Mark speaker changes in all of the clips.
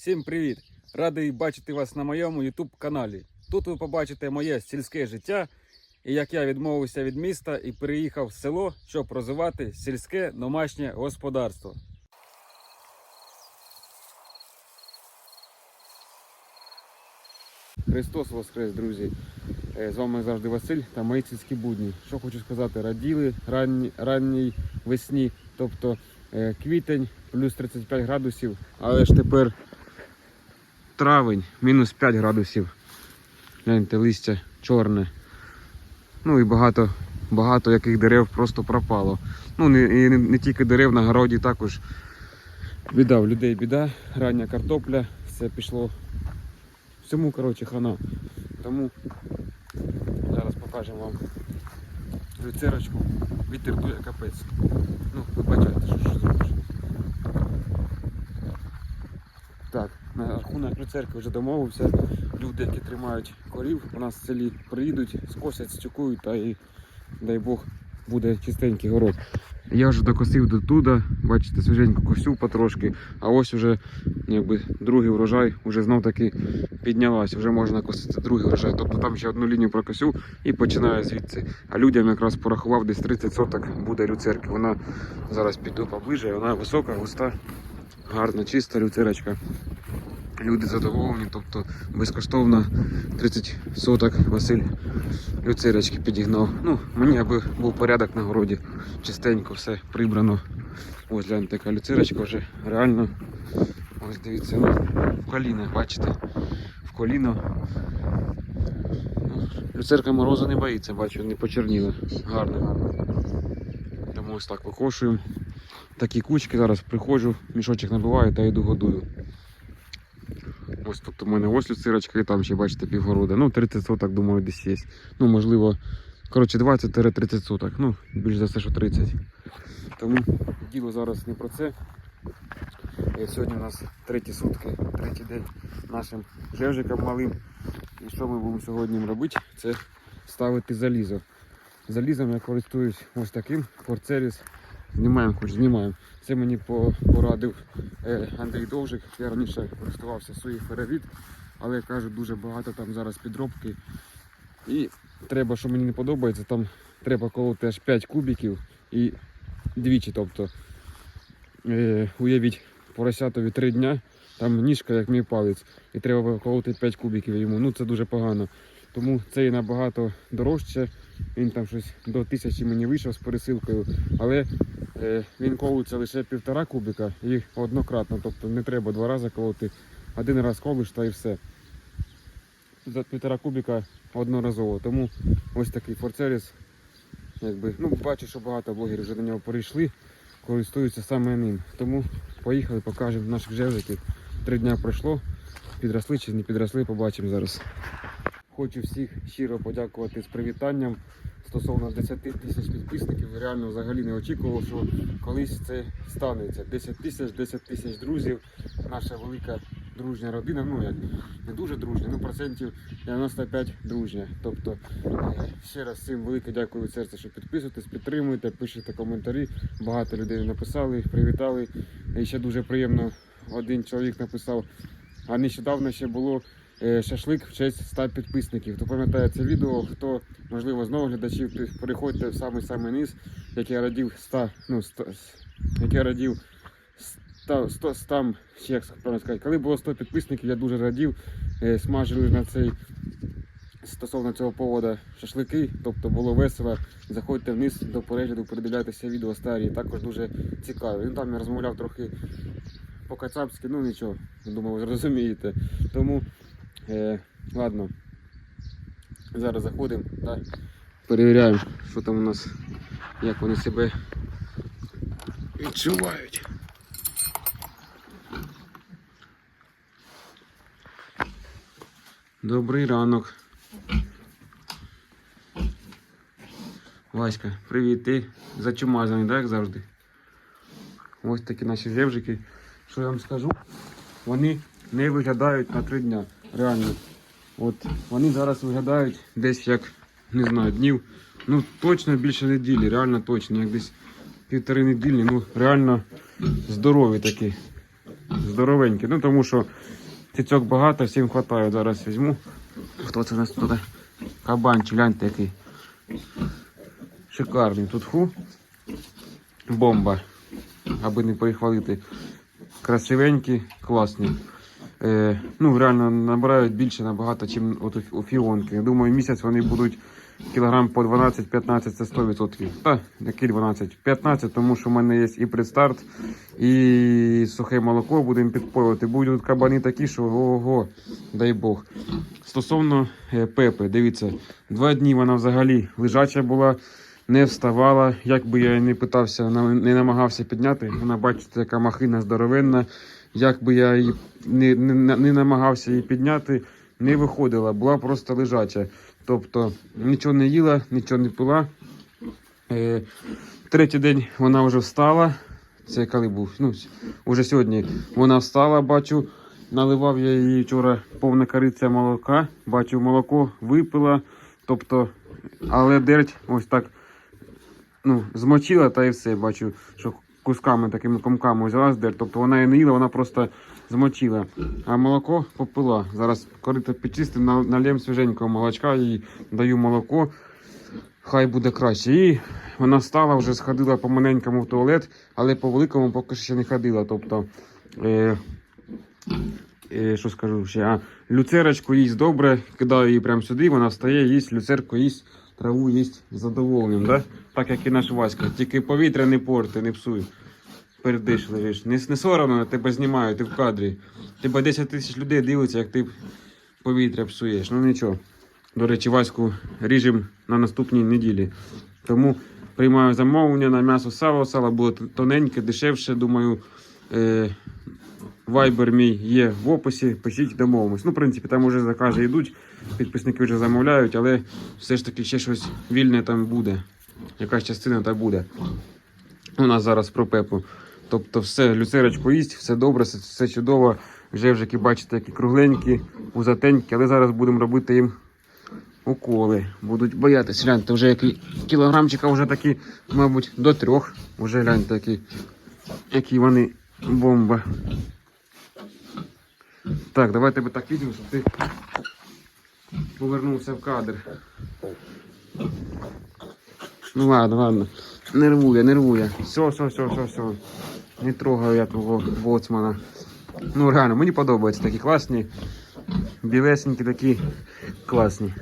Speaker 1: Всім привіт! Радий бачити вас на моєму YouTube каналі. Тут ви побачите моє сільське життя і як я відмовився від міста і переїхав в село, щоб розвивати сільське домашнє господарство. Христос Воскрес, друзі! Е, З вами завжди Василь та мої сільські будні. Що хочу сказати, раділи ранні, ранній весні, тобто е, квітень плюс 35 градусів, але ж тепер травень, мінус 5 градусів. Гляньте, листя чорне. Ну і багато, багато яких дерев просто пропало. Ну і не, не тільки дерев, на городі також біда в людей біда, рання картопля, все пішло. Всьому, коротше, хана. Тому зараз покажемо вам люцерочку. Вітер дує капець. Ну, ви бачите, що, що зробиш. Так, на рахунок вже домовився. Люди, які тримають корів, у нас в селі приїдуть, скосять, стюкують та і дай Бог буде чистенький город. Я вже докосив до туди, бачите, свіженько косю потрошки, а ось вже якби другий врожай вже знов таки піднялась, вже можна косити другий врожай. Тобто там ще одну лінію прокосю і починаю звідси. А людям якраз порахував десь 30 соток буде люцерки. Вона зараз піду поближе, вона висока, густа, гарна, чиста люцерочка. Люди задоволені, тобто безкоштовно 30 соток Василь люцерочки підігнав. Ну, мені аби був порядок на городі, чистенько все прибрано. Ось гляньте, така люцерочка вже реально. Ось дивіться, ну, в коліно, бачите? В коліно. Ну, Люцерка морозу не боїться, бачу, не почерніла. Гарно, гарно. Тому ось так викошуємо. Такі кучки зараз приходжу, мішочок набиваю та йду годую. Ось тут у мене ось люцерочка і там ще бачите півгорода. Ну, 30 соток, думаю, десь є. Ну, можливо, коротше 20-30 соток. Ну, більш за все, що 30. Тому діло зараз не про це. Е, Сьогодні у нас треті сутки, третій день нашим жевжикам малим. І що ми будемо сьогодні робити? Це ставити залізо. Залізом я користуюсь ось таким Форцеріс. Знімаємо, хоч знімаємо. Це мені порадив е, Андрій Довжик. Я раніше користувався своїх феревіт, але кажу, дуже багато там зараз підробки. І треба, що мені не подобається, там треба колоти аж 5 кубиків і двічі. Тобто, е, уявіть, поросятові 3 дня, там ніжка, як мій палець, і треба колоти 5 кубиків йому. Ну це дуже погано. Тому цей набагато дорожче. Він там щось до тисячі мені вийшов з пересилкою, але е, він колиться лише півтора кубика і однократно. Тобто не треба два рази колоти. Один раз колиш та і все. За півтора кубика одноразово. Тому ось такий форцеріс. Якби, ну, бачу, що багато блогерів вже до нього перейшли, користуються саме ним. Тому поїхали, покажемо наших жевжиків. Три дня пройшло, підросли чи не підросли, побачимо зараз. Хочу всіх щиро подякувати з привітанням стосовно 10 тисяч підписників. Реально взагалі не очікував, що колись це станеться. 10 тисяч, 10 тисяч друзів, наша велика дружня родина. Ну як не дуже дружня, ну процентів 95 дружня. Тобто е, ще раз всім велике дякую від серця, що підписуєтесь, підтримуєте, пишете коментарі. Багато людей написали, привітали. І ще дуже приємно один чоловік написав. А нещодавно ще було е, шашлик в честь 100 підписників. Хто пам'ятає це відео, хто можливо знову глядачів, переходьте в самий самий низ, як я радів 100, ну 100, як я радів 100, 100, 100 ще як правильно сказати, коли було 100 підписників, я дуже радів. Е, Смажили на цей стосовно цього повода шашлики, тобто було весело. Заходьте вниз до перегляду, передивляйтеся відео старі, також дуже цікаві. Він там я розмовляв трохи по-кацапськи, ну нічого, думаю, ви зрозумієте. Тому, е, ладно, зараз заходимо та перевіряємо, що там у нас, як вони себе відчувають. Добрий ранок. Васька, привіт, ти зачумазаний, так, як завжди? Ось такі наші жевжики. Що я вам скажу? Вони не виглядають на три дня. Реально. От вони зараз виглядають десь як, не знаю, днів. Ну точно більше неділі, реально точно, як десь півтори неділі, ну реально здорові такі. здоровенькі. Ну тому що цицьок багато, всім вистачає. Зараз візьму. Хто це у нас тут? Кабанчик, гляньте який. Шикарний. Тут фу. Бомба. Аби не перехвалити. Красивенькі, класні. Е, ну, реально набирають більше набагато, ніж от у- фіонки. Я думаю, місяць вони будуть кілограм по 12-15, це 100%. Та, які 12? 15, тому що в мене є і предстарт, і сухе молоко будемо підпоювати. Будуть кабани такі, що ого, дай Бог. Стосовно е, пепи, дивіться, два дні вона взагалі лежача була, не вставала. Як би я не питався, не намагався підняти, вона бачите, яка махина здоровенна. Як би я її не, не, не намагався її підняти, не виходила, була просто лежача. Тобто нічого не їла, нічого не пила. Е, третій день вона вже встала. Це коли був? Ну, уже сьогодні вона встала, бачу. Наливав я її вчора повна кориця молока. Бачу, молоко випила. Тобто, але дерть ось так ну, змочила та і все. Бачу, що кусками такими комками взяла з дерть. Тобто вона і не їла, вона просто змочила. А молоко попила. Зараз корито підчистив, на- налєм свіженького молочка і даю молоко. Хай буде краще. І вона встала, вже сходила по маленькому в туалет, але по великому поки ще не ходила. Тобто, е, е, що скажу ще, а, люцерочку їсть добре, кидаю її прямо сюди, вона встає, їсть, люцерку їсть, траву їсть з задоволенням. Да? Так як і наш Васька. Тільки повітря не порти, не псуй. Передишливіш. Не, не соромно, тебе знімають, ти в кадрі. Тебе 10 тисяч людей дивиться, як ти повітря псуєш. Ну нічого. До речі, Ваську ріжемо на наступній неділі. Тому приймаю замовлення на м'ясо сало. Сало було тоненьке, дешевше. Думаю, е, вайбер мій є в описі. Пишіть, домовимось. Ну, в принципі, там вже закази йдуть, підписники вже замовляють, але все ж таки ще щось вільне там буде. Якась частина та буде. У нас зараз про пепу. Тобто все, люцерочку їсть, все добре, все, чудово. Вже вже бачите, які кругленькі, пузатенькі, але зараз будемо робити їм уколи. Будуть боятися. Гляньте, вже які кілограмчика вже такі, мабуть, до трьох. Уже гляньте, які, які вони бомба. Так, давай тебе так візьму, щоб ти повернувся в кадр. Ну ладно, ладно. Нервує, нервує. Все, все, все, все, все. Не трогаю я твого боцмана. Ну реально, мені подобаються такі класні. Білесенькі такі класні.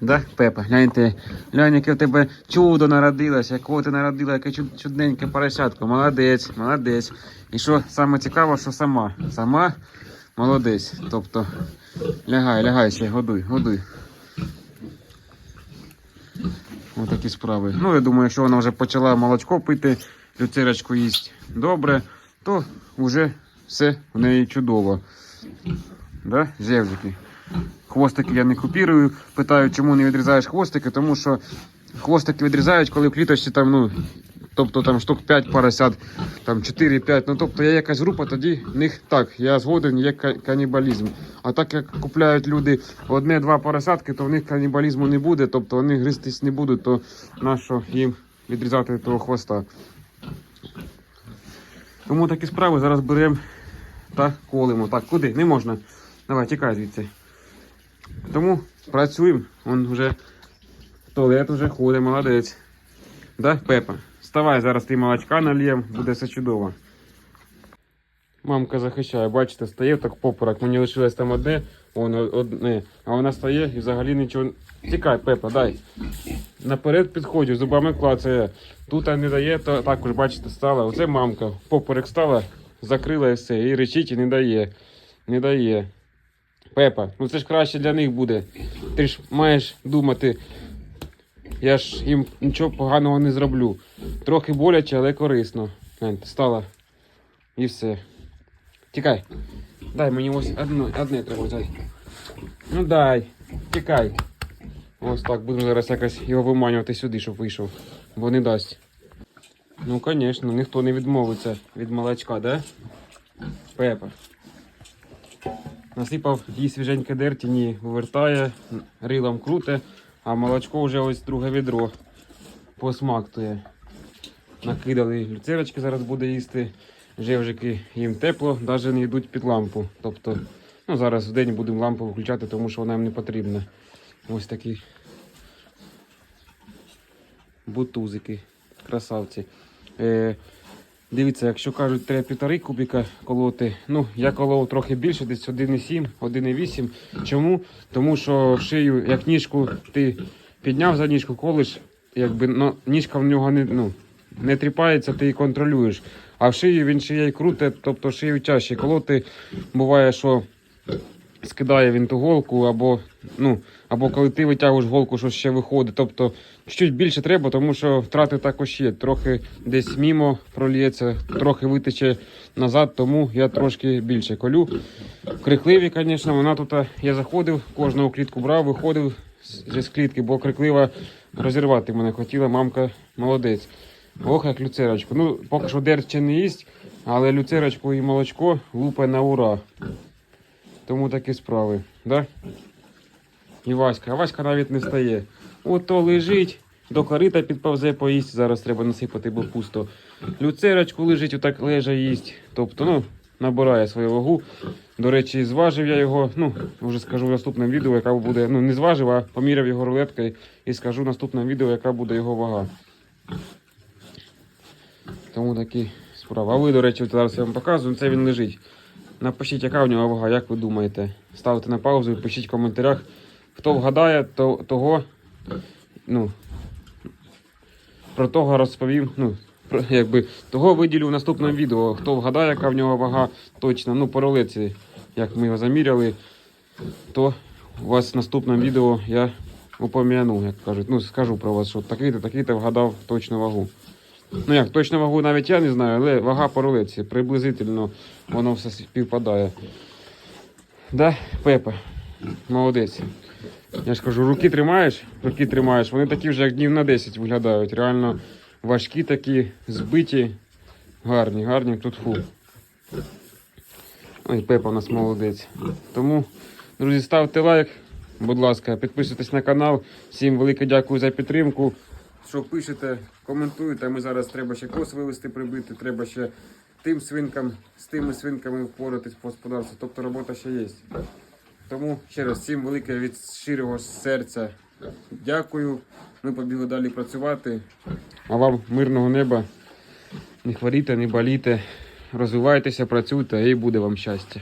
Speaker 1: Да, Пепа, гляньте, глянь, яке в тебе чудо народилось, якого ти народила, яке чуд- чудненьке поросятко. Молодець, молодець. І що саме цікаво, що сама. Сама молодець. Тобто, лягай, лягай ще, годуй, годуй. Ось такі справи. Ну, я думаю, якщо вона вже почала молочко пити, люцерочку їсть добре, то вже все в неї чудово. Да? Зевзики. Хвостики я не купірую. Питаю, чому не відрізаєш хвостики, тому що хвостики відрізають, коли в кліточці там, ну, тобто там штук 5 поросят, там 4-5. Ну тобто є якась група, тоді в них так, я згоден, є канібалізм. А так як купляють люди одне-два поросятки, то в них канібалізму не буде, тобто вони гристись не будуть, то нащо їм відрізати того хвоста. Тому такі справи зараз беремо та колимо. Так, куди? Не можна. Давай, тікай звідси. Тому працюємо. Он вже туалет вже ходить, молодець. Да, Пепа? Вставай, зараз ти молочка нальєм, буде все чудово. Мамка захищає, бачите, стає так поперек. Мені лишилось там одне, воно одне, а вона стає і взагалі нічого. Тікай, Пепа, дай. Наперед підходжу, зубами клацає. Тут не дає, то також, бачите, стала. Оце мамка. Поперек стала, закрила і все. І речить і не дає. Не дає. Пепа, ну це ж краще для них буде. Ти ж маєш думати. Я ж їм нічого поганого не зроблю. Трохи боляче, але корисно. Стала. І все. Тікай. Дай мені ось одно, одне треба взяти. Ну дай, тікай. Ось так, будемо зараз якось його виманювати сюди, щоб вийшов. Бо не дасть. Ну, звісно, ніхто не відмовиться від молочка, да? Пепа. Насипав їй свіженьке дерті, ні, вивертає, рилом круте, а молочко вже ось друге відро посмактує. Накидали люцерочки, зараз буде їсти. Жевжики їм тепло, навіть не йдуть під лампу. Тобто, ну зараз в день будемо лампу виключати, тому що вона їм не потрібна. Ось такі бутузики, красавці. Е, дивіться, якщо кажуть, треба півтори кубіка колоти. Ну, я колов трохи більше, десь 1,7, 1,8. Чому? Тому що шию, як ніжку ти підняв за ніжку, колиш, якби ну, ніжка в нього не, ну, не тріпається, ти її контролюєш. А в шию він ще й круте, тобто шию чаще колоти. Буває, що скидає він ту голку, або, ну, або коли ти витягуєш голку, що ще виходить. Тобто чуть більше треба, тому що втрати також є. Трохи десь мімо проліється, трохи витече назад, тому я трошки більше колю. Крикливі, звісно, вона тут. Я заходив, кожного клітку брав, виходив з клітки, бо криклива розірвати мене хотіла, мамка молодець. Ох, як люцерочку. Ну, поки що дерч ще не їсть, але люцерочку і молочко лупе на ура. Тому такі справи. Да? І Васька. А Васька навіть не встає. Ото лежить, до корита підповзе поїсть. Зараз треба насипати, бо пусто. Люцерочку лежить, отак лежа їсть. Тобто, ну, набирає свою вагу. До речі, зважив я його, ну, вже скажу в наступному відео, яка буде. Ну, не зважив, а поміряв його рулеткою і скажу в наступному відео, яка буде його вага. Тому такі справи. А ви, до речі, зараз я вам показую, це він лежить. Напишіть, яка в нього вага, як ви думаєте. Ставте на паузу і пишіть в коментарях. Хто вгадає, то, того, ну, про того розповім. Ну, про, якби, того виділю в наступному відео. Хто вгадає, яка в нього вага точно, ну, по рулетці, як ми його заміряли, то у вас в наступному відео я упом'яну, як кажуть. Ну, скажу про вас, що такий-то, такий-то вгадав точну вагу. Ну як, точно вагу навіть я не знаю, але вага по приблизительно воно все співпадає. Да, Пепа, молодець. Я ж кажу, руки тримаєш, руки тримаєш, вони такі вже як днів на 10 виглядають. Реально важкі такі, збиті, гарні, гарні тут фу. Ой, Пепа у нас молодець. Тому, друзі, ставте лайк, будь ласка, підписуйтесь на канал. Всім велике дякую за підтримку. Що пишете, коментуєте. Ми зараз треба ще кос вивести, прибити, треба ще тим свинкам, з тими свинками впоратись по господарству. Тобто робота ще є. Тому ще раз всім велике від щирого серця дякую. Ми побігли далі працювати. А вам мирного неба. Не хворійте, не болійте, розвивайтеся, працюйте і буде вам щастя.